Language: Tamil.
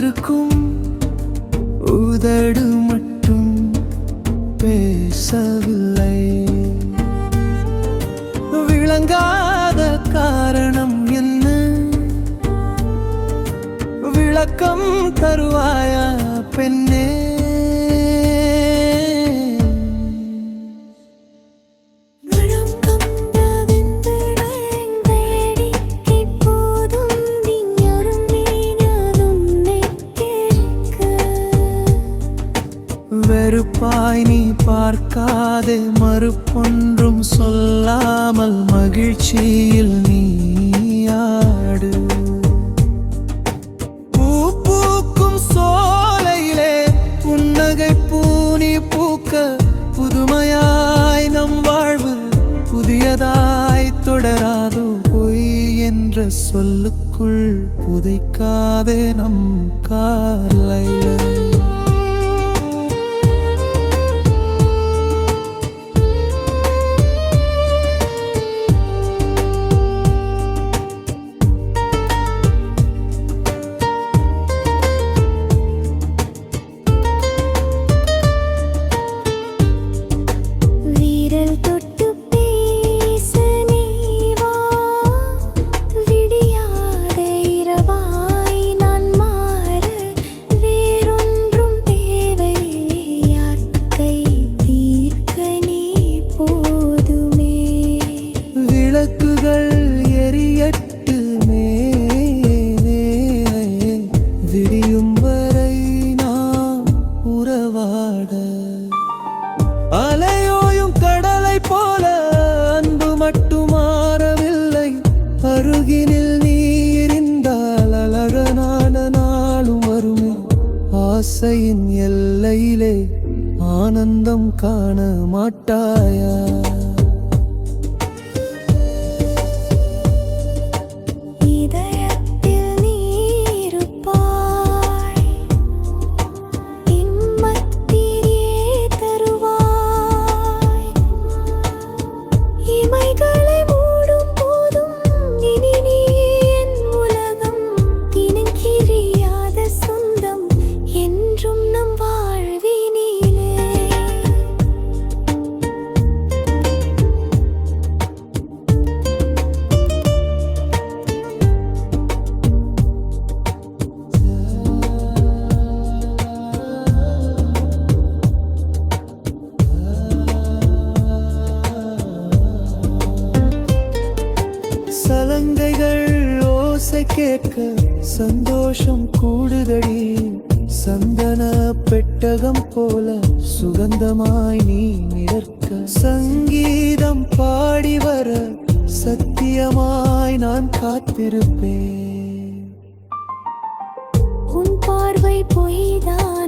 இருக்கும். உதடு மட்டும் பேசவில்லை. விளங்காத காரணம் என்ன? விளக்கம் தருவாயா பெண்ணே? பார்க்காதே மறுப்பொன்றும் சொல்லாமல் மகிழ்ச்சியில் நீயாடு பூ பூக்கும் சோலையிலே புன்னகை பூனி பூக்க புதுமையாய் நம் வாழ்வு புதியதாய் தொடராதோ பொய் என்ற சொல்லுக்குள் புதைக்காதே நம் காலை வாட. அலையோயும் கடலை போல அன்பு மட்டும் மாறவில்லை. அருகினில் நீ இருந்தால் அழகனான நாளும் வருமே. ஆசையின் எல்லையிலே ஆனந்தம் காண மாட்டாயா? கேட்க சந்தோஷம் கூடுதடி. சந்தன பெட்டகம் போல சுகந்தமாய் நீ நிற்க. சங்கீதம் பாடி வர சத்தியமாய் நான் காத்திருப்பேன். உன் பார்வை பொய்தான்.